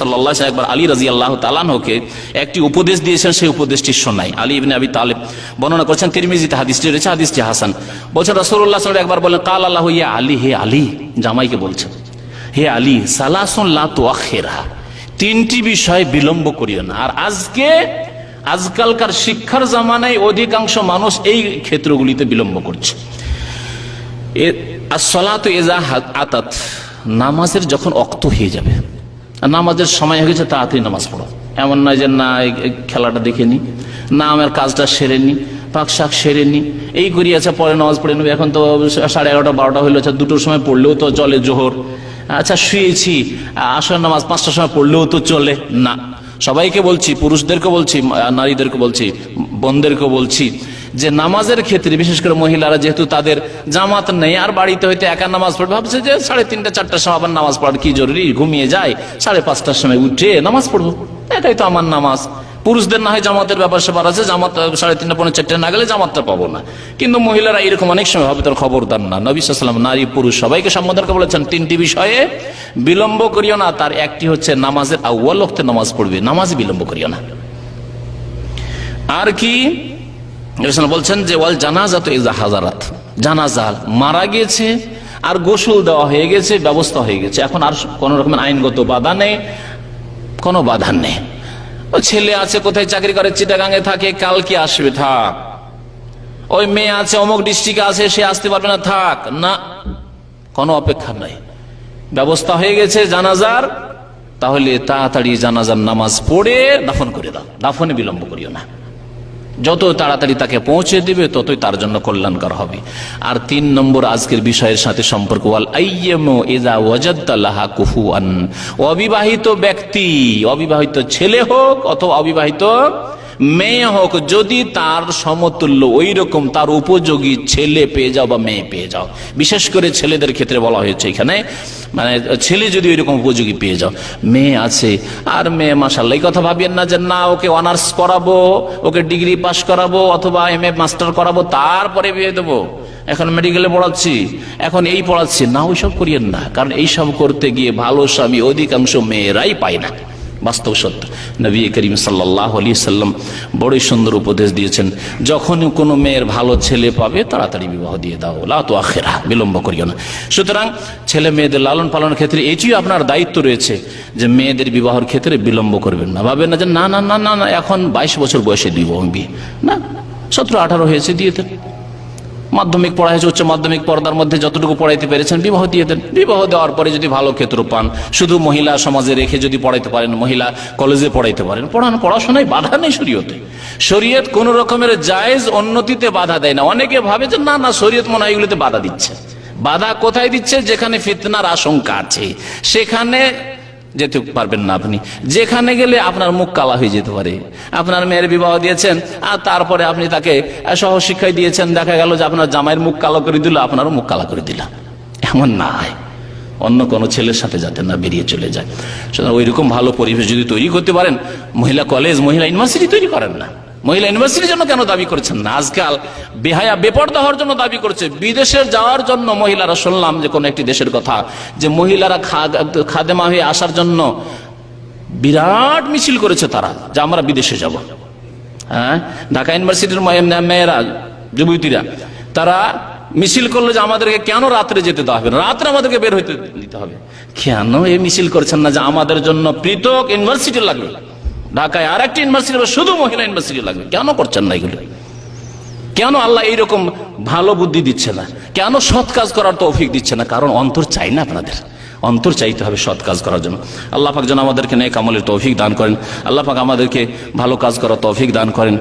সাল্লাহ একবার আলী রাজি আল্লাহ তালানহকে একটি উপদেশ দিয়েছেন, সেই উপদেশটি শোনাই আলী আবি তালেব বর্ণনা করছেন হাদিসটি রয়েছে, হাদিসটি হাসান। বলছেন একবার বলেন, কাল আল্লাহ ইয়া আলী, হে আলী জামাইকে বলছেন। হে আলী তিনটি বিষয় বিলম্ব করিও না। আর আজকে, আজকালকার শিক্ষার জামানায় অধিকাংশ মানুষ এই ক্ষেত্রগুলিতে বিলম্ব করছে। এজা আতাত, নামাজের যখন অক্ত হয়ে যাবে নামাজের সময় হয়ে গেছে তাড়াতাড়ি নামাজ পড়ো। এমন নয় যে, না খেলাটা দেখে নি। না, আমার কাজটা সেরে নি। পাক শাক সেরে নি। এই করি আছে পরে নামাজ পড়ে নেবে। এখন তো সাড়ে এগারোটা, বারোটা হইল। আচ্ছা দুটোর সময় পড়লেও তো চলে জোহর। আচ্ছা শুয়েছি। আসর নামাজ পাঁচটার সময় পড়লেও তো চলে। না, সবাইকে বলছি, পুরুষদেরকে বলছি, নারীদেরকে বলছি, বোনদেরকে বলছি যে নামাজের ক্ষেত্রে, বিশেষ করে মহিলারা যেহেতু তাদের জামাত নেই, আর বাড়িতে হয়তো একা নামাজ পড়বে, ভাবছে যে সাড়ে তিনটা, চারটার সময় আবার নামাজ পড়ার কি জরুরি? ঘুমিয়ে যায়, সাড়ে পাঁচটার সময় উঠে নামাজ পড়ব। এটাই তো আমার নামাজ। পুরুষদের না হয় জামাতের ব্যাপার স্যাপার আছে, জামাত সাড়ে তিনটা পনেরো চারটে না গেলে জামাতটা পাবো না। কিন্তু মহিলারা এরকম অনেক সময় হবে তার খবরদার না। নবিসাম নারী, পুরুষ, সবাইকে সম্বোধন বলেছেন, তিনটি বিষয়ে বিলম্ব করিও না, তার একটি হচ্ছে নামাজের ওক্তে নামাজ পড়বে। নামাজ বিলম্ব করিও না। আর কি? বলছেন যে, ওয়াল জানাজা তো হাজারাত জানাজা মারা গিয়েছে আর গোসল দেওয়া হয়ে গেছে, ব্যবস্থা হয়ে গেছে। এখন আর কোন রকমের আইনগত বাধা নেই, কোনো বাধা নেই। ছেলে আছে, কোথায় চাকরি করে? চিটাগাঙে থাকে কালকে আসবে? থাক। ওই মেয়ে আছে, অমুক ডিস্ট্রিক্টে আছে, সে আসতে পারবে না, থাক। না, কোনো অপেক্ষা নাই। ব্যবস্থা হয়ে গেছে জানাজার। তাহলে তাড়াতাড়ি জানাজার নামাজ পড়ে দাফন করে দাও। দাফনে বিলম্ব করিও না। যত তাড়াতাড়ি তাকে পৌঁছে দিবে, ততই তার জন্য কল্যাণকর হবে। আর তিন নম্বর আজকের বিষয়ের সাথে সম্পর্ক এজা অবিবাহিত ব্যক্তি, অবিবাহিত ছেলে হোক অথবা অবিবাহিত মেয়ে হোক, যদি তার সমতুল্য ওই রকম তার উপযোগী ছেলে পেয়ে যাও বা মেয়ে পেয়ে যাও। বিশেষ করে ছেলেদের ক্ষেত্রে বলা হয়েছে এখানে মানে ছেলে যদি ওই রকম উপযোগী পেয়ে যাও, মেয়ে আছে, আর মেয়ে মাসাল্লাহ এই কথা ভাবিয়েন না যে না, ওকে অনার্স করাবো, ওকে ডিগ্রি পাস করাবো, অথবা এম এ, মাস্টার করাবো, তারপরে বিয়ে দেবো। এখন মেডিকেলে পড়াচ্ছি, এখন এই পড়াচ্ছি, না, ওইসব করিয়েন না। কারণ এইসব করতে গিয়ে ভালো স্বামী অধিকাংশ মেয়েরাই পায় না। বাস্তব সত্য। নবী করিম সাল্লাহ আলী সাল্লাম বড়ই সুন্দর উপদেশ দিয়েছেন যখন কোনো মেয়ের ভালো ছেলে পাবে, তাড়াতাড়ি বিবাহ দিয়ে দাও। লা তো আখেরা বিলম্ব করিও না। সুতরাং ছেলে মেয়েদের লালন পালনের ক্ষেত্রে এটিও আপনার দায়িত্ব রয়েছে যে মেয়েদের বিবাহের ক্ষেত্রে বিলম্ব করবেন না। ভাবেন না যে, না না না না এখন বাইশ বছর বয়সে দিব আমি বিয়ে। না, সতেরো আঠারো হয়েছে, দিয়ে মাধ্যমিক পড়া হয়েছে উচ্চ মাধ্যমিক পর্দার মধ্যে যতটুকু পড়াইতে পেরেছেন, বিবাহ দিয়ে দেন। বিবাহ দেওয়ার পরে যদি ভালো ক্ষেত্র পান, শুধু মহিলা সমাজে রেখে যদি পড়াইতে পারেন, মহিলা কলেজে পড়াইতে পারেন, পড়ান, পড়াশোনায় বাধা নেই শরীয়তে। শরীয়ত কোন রকমের জায়েজ উন্নতিতে বাধা দেয় না। অনেকে ভাবে যে, না না, শরীয়ত মনে হয় এগুলোতে বাধা দিচ্ছে। বাধা কোথায় দিচ্ছে? যেখানে ফিতনার আশঙ্কা আছে। সেখানে যেতে পারবেন না আপনি। যেখানে গেলে আপনার মুখ কালা হয়ে যেতে পারে। আপনার মেয়ের বিবাহ দিয়েছেন, আর তারপরে আপনি তাকে সহশিক্ষায় দিয়েছেন, দেখা গেল যে আপনার জামাইয়ের মুখ কালো করে দিল, আপনারও মুখ কালা করে দিল। এমন না হয় অন্য কোনো ছেলের সাথে যাতে না বেরিয়ে চলে যায়। সুতরাং ওই রকম ভালো পরিবেশ যদি তৈরি করতে পারেন, মহিলা কলেজ, মহিলা ইউনিভার্সিটি তৈরি করেন না। মহিলা ইউনিভার্সিটির জন্য কেন দাবি করছেন না? আজকাল বেহায়া, বেপর্দা হওয়ার জন্য দাবি করছে। বিদেশের যাওয়ার জন্য মহিলারা, শুনলাম যে কোনো একটি দেশের কথা, যে মহিলারা খাদেমা হয়ে আসার জন্য বিরাট মিছিল করেছে তারা, যে আমরা বিদেশে যাব। হ্যাঁ? ঢাকা ইউনিভার্সিটির মেয়েরা, যুবতীরা, তারা মিছিল করল যে আমাদেরকে কেন রাত্রে যেতে দেওয়া হবে? রাত্রে আমাদেরকে বের হইতে দিতে হবে। কেন এই মিছিল করছেন না যে আমাদের জন্য পৃথক ইউনিভার্সিটি লাগবে? ঢাকায় আর একটা ইউনিভার্সিটি শুধু মহিলা ইউনিভার্সিটি লাগবে। কেন করছেন না এগুলো? কেন আল্লাহ এইরকম ভালো বুদ্ধি দিচ্ছে না? কেন সৎ কাজ করার তো তৌফিক দিচ্ছে না? কারণ অন্তর চাই না আপনাদের। অন্তর চাইতে হবে সৎ কাজ করার জন্য। আল্লাহ পাক যেন আমাদেরকে নেক আমলের তৌফিক দান করেন। আল্লাহ পাক আমাদেরকে ভালো কাজ করার তৌফিক দান করেন।